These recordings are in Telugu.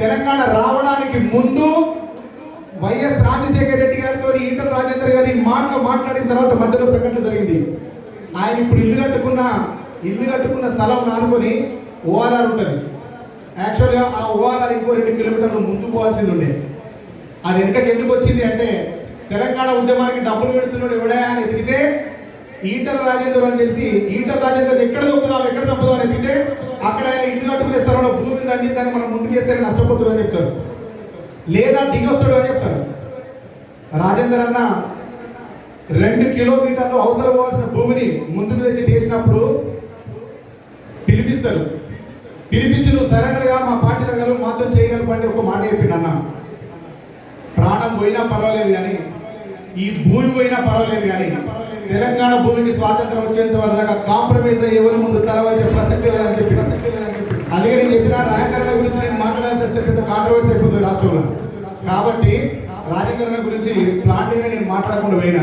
తెలంగాణ రావడానికి ముందు వైఎస్ రాజశేఖర రెడ్డి గారితో ఈటల రాజేందర్ గారి మాటలు మాట్లాడిన తర్వాత మధ్యలో సంఘటన జరిగింది. ఆయన ఇప్పుడు ఇల్లు కట్టుకున్న ఇల్లు కట్టుకున్న స్థలం నానుకొని ఓఆర్ఆర్ ఉంటుంది. యాక్చువల్గా ఆ ఓఆర్ఆర్ ఇంకో రెండు కిలోమీటర్లు ముందు పోవాల్సింది ఉండే. అది వెనుకకి ఎందుకు వచ్చింది అంటే తెలంగాణ ఉద్యమానికి డబ్బులు పెడుతున్నాడు ఎవడా అని ఎదిగితే ఈటల రాజేందర్ అని తెలిసి ఈటల రాజేందర్ ఎక్కడ తప్పుదాం ఎక్కడ తప్పుదాం అని ఎదిగితే అక్కడ ఆయన మనం నష్టపోతుడు అని చెప్తారు. లేదా దిగొస్తాడు అని చెప్తారు. రాజేందర్ అన్న రెండు కిలోమీటర్లు అవతల పోవాల్సిన భూమిని ముందుకు తెచ్చి చేసినప్పుడు పిలిపిస్తారు. పిలిపించి నువ్వు సరెండర్గా మా పార్టీలో గలవు మాతో చేయగలరు అంటే ఒక మాట చెప్పిండు అన్న. ప్రాణం పోయినా పర్వాలేదు కానీ ఈ భూమి పోయినా పర్వాలేదు కానీ తెలంగాణ భూమికి స్వాతంత్రం వచ్చేంత వరకు కాంప్రమైజ్ అయ్యే ఎవరి ముందు తర్వాత ప్రసక్తి లేదని చెప్పి అందుకే నేను చెప్పిన రాజకరణ గురించి నేను మాట్లాడాల్సి వస్తే పెద్ద కాంట్రవర్సీ అయిపోతుంది కాబట్టి రాజకరణ గురించి ప్లాంట్గా నేను మాట్లాడకుండా పోయినా.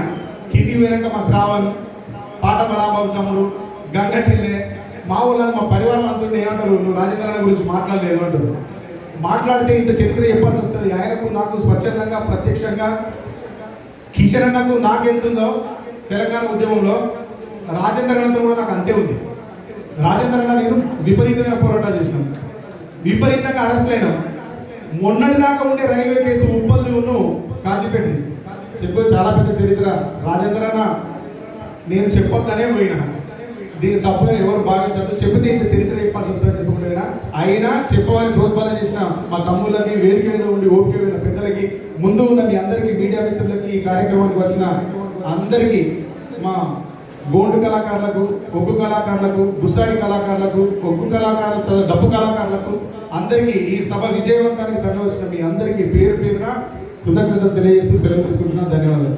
కింది పోయినాక మా శ్రావణ్ పాటమ రాంబాబు తమ్ముడు గంగ చెల్లె మా ఊళ్ళో మా పరివారం అంతా ఏమంటారు? నువ్వు రాజకరణ గురించి మాట్లాడలేదు అంటారు. మాట్లాడితే ఇంత చరిత్ర చెప్పాల్సి వస్తుంది? ఆయనకు నాకు స్వచ్ఛందంగా ప్రత్యక్షంగా కిషన్ అన్నకు నాకెంతుందో తెలంగాణ ఉద్యమంలో రాజేంద్ర అన్నతో కూడా నాకు అంతే ఉంది. రాజేంద్ర అన్న నేను విపరీతమైన పోరాటాలు చేసినాం. విపరీతంగా అరెస్ట్ అయినాం. మొన్నటి దాకా ఉండే రైల్వే కేసు ఉప్పల్ది ఉన్ను కాచిపెట్టి చెప్పు చాలా పెద్ద చరిత్ర. రాజేంద్ర అన్న నేను చెప్పొద్దనే పోయినా. దీని తప్పుగా ఎవరు భావించారు చెప్పితే ఇంత చరిత్ర చెప్పాల్సి వస్తుందని చెప్పకుండా అయినా చెప్పమని ప్రోత్సాహం చేసిన మా తమ్ముళ్ళకి వేదిక మీద ఉండి ఓపిక మీద పెద్దలకి ముందు ఉన్న మీ అందరికీ మీడియా మిత్రులకి ఈ కార్యక్రమానికి వచ్చిన అందరికీ మా గోండు కళాకారులకు ఒగ్గు కళాకారులకు గుసాడి కళాకారులకు ఒగ్గు కళాకారులు డబ్బు డప్పు కళాకారులకు అందరికీ ఈ సభ విజయవంతానికి తరలి వచ్చిన మీ అందరికీ పేరు పేరున కృతజ్ఞతలు తెలియజేస్తూ సెలవు తీసుకుంటున్నాను. ధన్యవాదాలు.